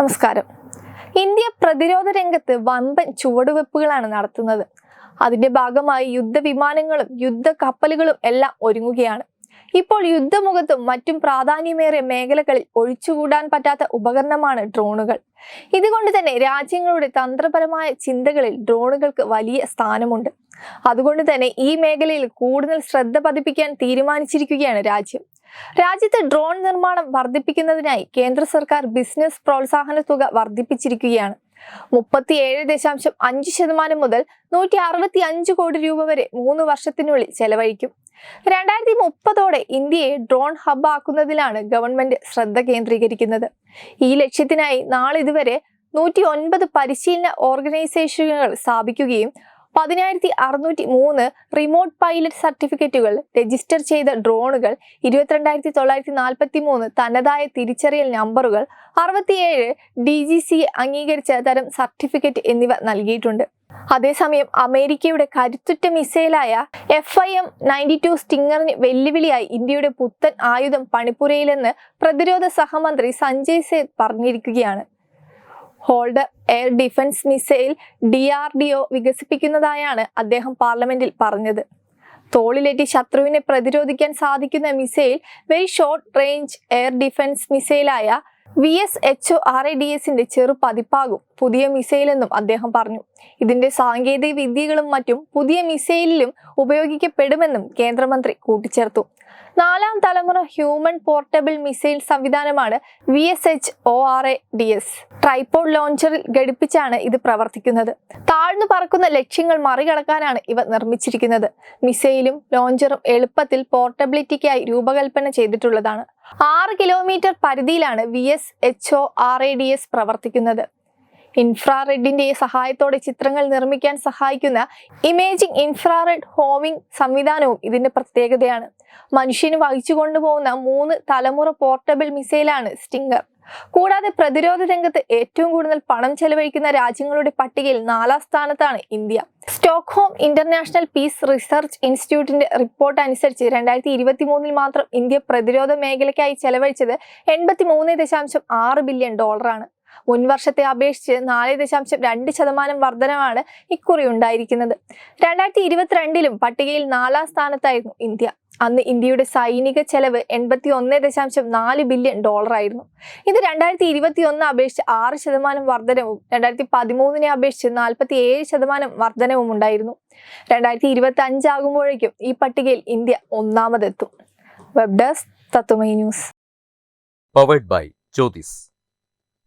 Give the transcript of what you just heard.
നമസ്കാരം. ഇന്ത്യ പ്രതിരോധ രംഗത്ത് വമ്പൻ ചുവടുവെപ്പുകളാണ് നടത്തുന്നത്. അതിന്റെ ഭാഗമായി യുദ്ധവിമാനങ്ങളും യുദ്ധ കപ്പലുകളും എല്ലാം ഒരുങ്ങുകയാണ്. ഇപ്പോൾ യുദ്ധമുഖത്തും മറ്റും പ്രാധാന്യമേറിയ മേഖലകളിൽ ഒഴിച്ചുകൂടാൻ പറ്റാത്ത ഉപകരണമാണ് ഡ്രോണുകൾ. ഇതുകൊണ്ട് തന്നെ രാജ്യങ്ങളുടെ തന്ത്രപരമായ ചിന്തകളിൽ ഡ്രോണുകൾക്ക് വലിയ സ്ഥാനമുണ്ട്. അതുകൊണ്ട് തന്നെ ഈ മേഖലയിൽ കൂടുതൽ ശ്രദ്ധ പതിപ്പിക്കാൻ തീരുമാനിച്ചിരിക്കുകയാണ് രാജ്യം. രാജ്യത്ത് ഡ്രോൺ നിർമ്മാണം വർദ്ധിപ്പിക്കുന്നതിനായി കേന്ദ്ര സർക്കാർ ബിസിനസ് പ്രോത്സാഹന തുക വർദ്ധിപ്പിച്ചിരിക്കുകയാണ്. മുപ്പത്തിയേഴ് ദശാംശം അഞ്ച് ശതമാനം മുതൽ നൂറ്റി അറുപത്തി അഞ്ച് കോടി രൂപ വരെ മൂന്ന് വർഷത്തിനുള്ളിൽ ചെലവഴിക്കും. രണ്ടായിരത്തി മുപ്പതോടെ ഇന്ത്യയെ ഡ്രോൺ ഹബ് ആക്കുന്നതിലാണ് ഗവൺമെന്റ് ശ്രദ്ധ കേന്ദ്രീകരിക്കുന്നത്. ഈ ലക്ഷ്യത്തിനായി നാളിതുവരെ നൂറ്റി ഒൻപത് പരിശീലന ഓർഗനൈസേഷനുകൾ സ്ഥാപിക്കുകയും പതിനായിരത്തി അറുന്നൂറ്റി മൂന്ന് റിമോട്ട് പൈലറ്റ് സർട്ടിഫിക്കറ്റുകൾ രജിസ്റ്റർ ചെയ്ത ഡ്രോണുകൾ ഇരുപത്തിരണ്ടായിരത്തി തൊള്ളായിരത്തി നാൽപ്പത്തി മൂന്ന് തനതായ തിരിച്ചറിയൽ നമ്പറുകൾ അറുപത്തിയേഴ് ഡി ജി സി അംഗീകരിച്ച തരം സർട്ടിഫിക്കറ്റ് എന്നിവ നൽകിയിട്ടുണ്ട്. അതേസമയം അമേരിക്കയുടെ കരുത്തുറ്റ മിസൈലായ F I M ninety two സ്റ്റിങ്ങറിന് വെല്ലുവിളിയായി ഇന്ത്യയുടെ പുത്തൻ ആയുധം പണിപ്പുരയിലെന്ന് പ്രതിരോധ സഹമന്ത്രി സഞ്ജയ് സേത് പറഞ്ഞിരിക്കുകയാണ്. Holder air defence missile D R D O വികസിപ്പിക്കുന്നതായാണ് അദ്ദേഹം പാർലമെന്റിൽ പറഞ്ഞത്. തോളിലേറ്റി ശത്രുവിനെ പ്രതിരോധിക്കാൻ സാധിക്കുന്ന missile very short range air defence മിസൈലായ V S H R A D എസിന്റെ ചെറു പതിപ്പാകും പുതിയ മിസൈലെന്നും അദ്ദേഹം പറഞ്ഞു. ഇതിന്റെ സാങ്കേതിക വിദ്യകളും മറ്റും പുതിയ മിസൈലിലും ഉപയോഗിക്കപ്പെടുമെന്നും കേന്ദ്രമന്ത്രി കൂട്ടിച്ചേർത്തു. നാലാം തലമുറ ഹ്യൂമൻ പോർട്ടബിൾ മിസൈൽ സംവിധാനമാണ് V S H O R A D S. Tripod ലോഞ്ചറിൽ ഘടിപ്പിച്ചാണ് ഇത് പ്രവർത്തിക്കുന്നത്. താഴ്ന്നു പറക്കുന്ന ലക്ഷ്യങ്ങൾ മറികടക്കാനാണ് ഇവ നിർമ്മിച്ചിരിക്കുന്നത്. മിസൈലും ലോഞ്ചറും എളുപ്പത്തിൽ പോർട്ടബിലിറ്റിക്കായി രൂപകൽപ്പന ചെയ്തിട്ടുള്ളതാണ്. ആറ് കിലോമീറ്റർ പരിധിയിലാണ് V S H O R A D S പ്രവർത്തിക്കുന്നത്. ഇൻഫ്രാറെഡിന്റെ സഹായത്തോടെ ചിത്രങ്ങൾ നിർമ്മിക്കാൻ സഹായിക്കുന്ന ഇമേജിംഗ് ഇൻഫ്രാറെഡ് ഹോമിംഗ് സംവിധാനവും ഇതിന്റെ പ്രത്യേകതയാണ്. മനുഷ്യന് വഹിച്ചു കൊണ്ടുപോകുന്ന മൂന്ന് തലമുറ പോർട്ടബിൾ മിസൈലാണ് സ്റ്റിംഗർ കൂടാതെ പ്രതിരോധ രംഗത്ത് ഏറ്റവും കൂടുതൽ പണം ചെലവഴിക്കുന്ന രാജ്യങ്ങളുടെ പട്ടികയിൽ നാലാം സ്ഥാനത്താണ് India. Stockholm International Peace Research ഇൻസ്റ്റിറ്റ്യൂട്ടിന്റെ റിപ്പോർട്ട് അനുസരിച്ച് രണ്ടായിരത്തി ഇരുപത്തി മൂന്നിൽ മാത്രം ഇന്ത്യ പ്രതിരോധ മേഖലയ്ക്കായി ചെലവഴിച്ചത് എൺപത്തി മൂന്ന് ദശാംശം ആറ് ബില്യൺ ഡോളറാണ്. മുൻ വർഷത്തെ അപേക്ഷിച്ച് നാല് ദശാംശം രണ്ട് ശതമാനം വർധനമാണ് ഇക്കുറി ഉണ്ടായിരിക്കുന്നത്. രണ്ടായിരത്തി ഇരുപത്തിരണ്ടിലും പട്ടികയിൽ നാലാം സ്ഥാനത്തായിരുന്നു ഇന്ത്യ. അന്ന് ഇന്ത്യയുടെ സൈനിക ചെലവ് എൺപത്തി ഒന്ന് ദശാംശം നാല് ബില്യൺ ഡോളർ ആയിരുന്നു. ഇത് രണ്ടായിരത്തി ഇരുപത്തി ഒന്ന് അപേക്ഷിച്ച് ആറ് ശതമാനം വർധനവും രണ്ടായിരത്തി പതിമൂന്നിനെ അപേക്ഷിച്ച് നാൽപ്പത്തി ഏഴ് ശതമാനം വർധനവും ഉണ്ടായിരുന്നു. രണ്ടായിരത്തി ഇരുപത്തി അഞ്ചാകുമ്പോഴേക്കും ഈ പട്ടികയിൽ ഇന്ത്യ ഒന്നാമതെത്തും. വെബ് ഡെസ്ക് തത്തുമൈ news powered by Jyothis